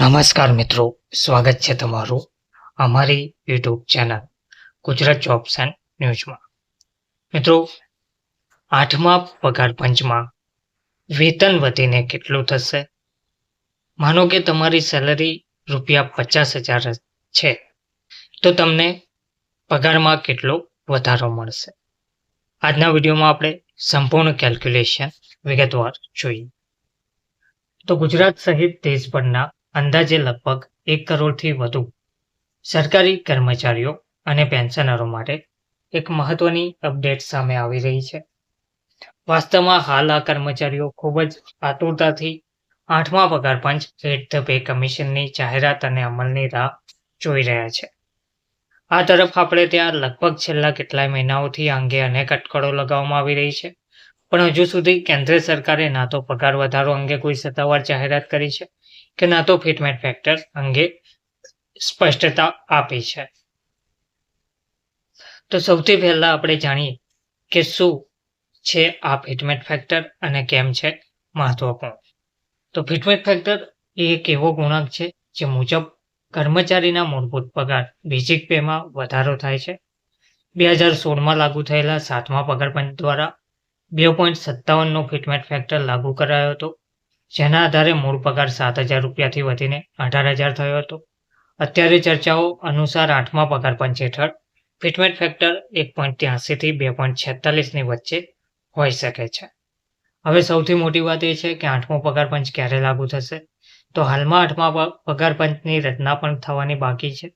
નમસ્કાર મિત્રો, સ્વાગત છે તમારું અમારી YouTube channel Gujarat jobs and ન્યૂઝમાં. મિત્રો, આઠમા પગાર પંચમાં વેતન વધીને કેટલું થશે? માનો કે તમારી સેલરી રૂપિયા પચાસ હજાર છે, તો તમને પગારમાં કેટલો વધારો મળશે? આજના વિડીયોમાં આપણે સંપૂર્ણ કેલ્ક્યુલેશન વિગતવાર જોઈએ. તો ગુજરાત સહિત દેશભરના અંદાજે લગભગ એક કરોડથી વધુ. સરકારી કર્મચારીઓ અને પેન્શનરો માટે એક મહત્વની અપડેટ સામે આવી રહી છે. વાસ્તવમાં હાલ આ કર્મચારીઓ ખૂબ જ આતુરતાથી આઠમા પગાર પંચ રેટ ધ પે કમિશનની જાહેરાત અને અમલની રાહ જોઈ રહ્યા છે. આ તરફ આપણે ત્યાં લગભગ છેલ્લા કેટલાય મહિનાઓથી અંગે અનેક અટકળો લગાવવામાં આવી રહી છે. પણ હજુ સુધી કેન્દ્ર સરકારે ના તો પગાર વધારો અંગે કોઈ સત્તાવાર જાહેરાત કરી છે. કે ના તો ફિટમેન્ટ ફેક્ટર અંગે સ્પષ્ટતા આપી છે. તો સૌથી પહેલા આપણે જાણીએ કે શું છે આ ફિટમેન્ટ ફેક્ટર અને કેમ છે મહત્વપૂર્ણ. તો ફિટમેન્ટ ફેક્ટર એ એક એવો ગુણાંક છે જે મુજબ કર્મચારીના મૂળભૂત પગાર બેઝિક પેમાં વધારો થાય છે. બે હજાર સોળમાં લાગુ થયેલા સાતમા પગાર પંચ દ્વારા બે પોઈન્ટ સત્તાવનનો ફિટમેન્ટ ફેક્ટર લાગુ કરાયો હતો. જેના આધારે મૂળ પગાર સાત હજાર રૂપિયાથી વધીને અઢાર હજાર થયો હતો. અત્યારે ચર્ચાઓ અનુસાર આઠમા પગાર પંચ હેઠળ ફિટમેન્ટ ફેક્ટર એક પોઈન્ટ ત્યાસીથી બે પોઈન્ટ છેતાલીસની વચ્ચે હોઈ શકે છે. હવે સૌથી મોટી વાત એ છે કે આઠમો પગાર પંચ ક્યારે લાગુ થશે? તો હાલમાં આઠમા પગાર પંચની રચના પણ થવાની બાકી છે.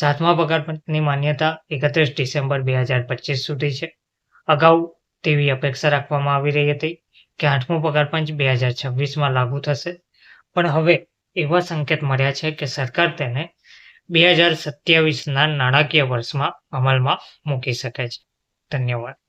સાતમા પગાર પંચની માન્યતા એકત્રીસ ડિસેમ્બર બે હજાર પચીસ સુધી છે. અગાઉ તેવી અપેક્ષા રાખવામાં આવી રહી હતી. કે આઠમો પગાર પંચ બે હજાર છવ્વીસમાં લાગુ થશે. પણ હવે એવા સંકેત મળ્યા છે કે સરકાર તેને બે હજાર સત્યાવીસના નાણાકીય વર્ષમાં અમલમાં મૂકી શકે છે. ધન્યવાદ.